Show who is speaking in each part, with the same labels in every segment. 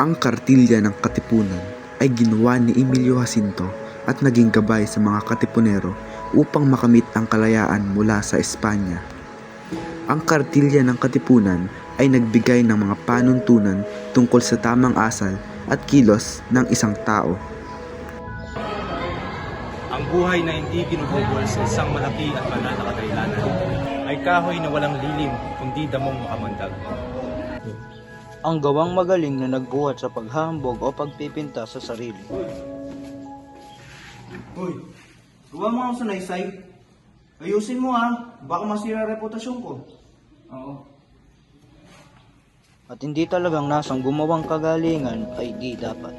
Speaker 1: Ang kartilya ng katipunan ay ginawa ni Emilio Jacinto at naging gabay sa mga katipunero upang makamit ang kalayaan mula sa Espanya. Ang kartilya ng katipunan ay nagbigay ng mga panuntunan tungkol sa tamang asal at kilos ng isang tao.
Speaker 2: Ang buhay na hindi ginugugol sa isang malaki at banal na kadahilanan ay kahoy na walang lilim kundi damong makamandag.
Speaker 3: Ang gawang magaling na nagbuhat sa paghahambog o pagpipinta sa sarili.
Speaker 4: Hoy, gawa mo ang sunaysay. Ayusin mo ha, baka masira reputasyon ko. Oo.
Speaker 3: At hindi talagang nasang gumawang kagalingan ay di dapat.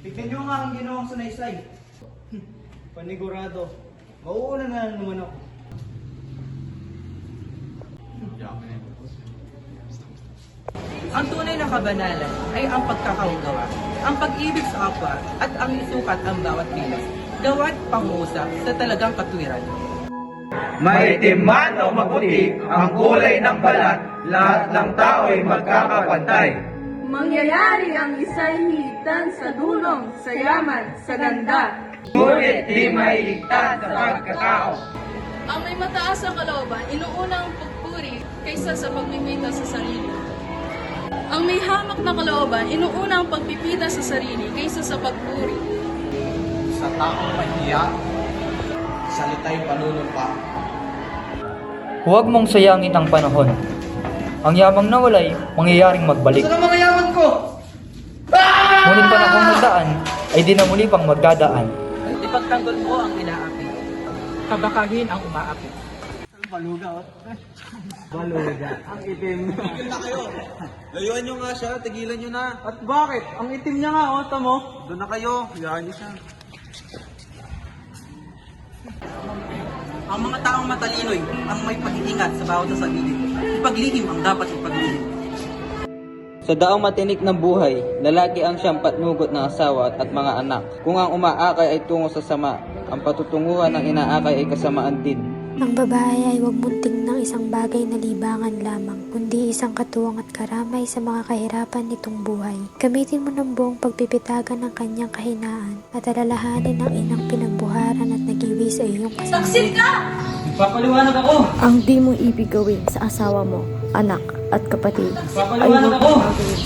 Speaker 4: Tignan nyo nga ang ginawang sunaysay. Panigurado. Mauuna na naman ako.
Speaker 5: Ang tunay na kabanalan ay ang pagkakaugawa, ang pag-ibig sa kapwa at ang isukat ang bawat kilos, gawat pangusap sa talagang katwiran.
Speaker 6: Maitim man o maputi ang kulay ng balat, lahat ng tao ay magkakapantay.
Speaker 7: Mangyayari ang isa'y higtan sa dulong, sa yaman, sa ganda.
Speaker 6: Ngunit di mailigtas sa pagkatao.
Speaker 8: Ang may mataas ang kalooban, inuunang pagpuri kaysa sa pagpipita sa sarili. Ang may hamak na kalooban, inuunang pagpipita sa sarili kaysa sa pagpuri.
Speaker 4: Sa taong mahiya, salita'y panunumpa.
Speaker 9: Huwag mong sayangin ang panahon. Ang yamang nawalay, mangyayaring magbalik.
Speaker 4: Saan ang mga yaman ko?
Speaker 9: Ngunit panahong nagdaan, ay di na muli pang magdadaan.
Speaker 5: Ipagtanggol mo ang inaapi, kabakahin ang umaapi.
Speaker 4: Baluga, oh. Baluga. Ang itim. Tigil na kayo. Layuan nyo nga siya, tigilan nyo na. At bakit? Ang itim niya nga, oh, tamo. Doon na kayo, hayaan nyo siya.
Speaker 5: Ang mga taong matalinoy ang may pag-iingat sa bawat sarili. Ipaglihim ang dapat ipaglihim.
Speaker 3: Sa daang matinik ng buhay, lalaki ang siyang patnugot ng asawa at mga anak. Kung ang umaakay ay tungo sa sama, ang patutunguhan ng inaakay ay kasamaan din.
Speaker 10: Ang babae ay huwag munting ng isang bagay na libangan lamang, kundi isang katuwang at karamay sa mga kahirapan nitong buhay. Gamitin mo ng buong pagpipitagan ng kanyang kahinaan at alalahanin ang inang pinagbuharan at nagiwi sa iyong
Speaker 8: Taksil
Speaker 10: kasama.
Speaker 8: ka!
Speaker 7: Ang di mo ibig gawin sa asawa mo, anak at kapatid, ay huwag mo gawin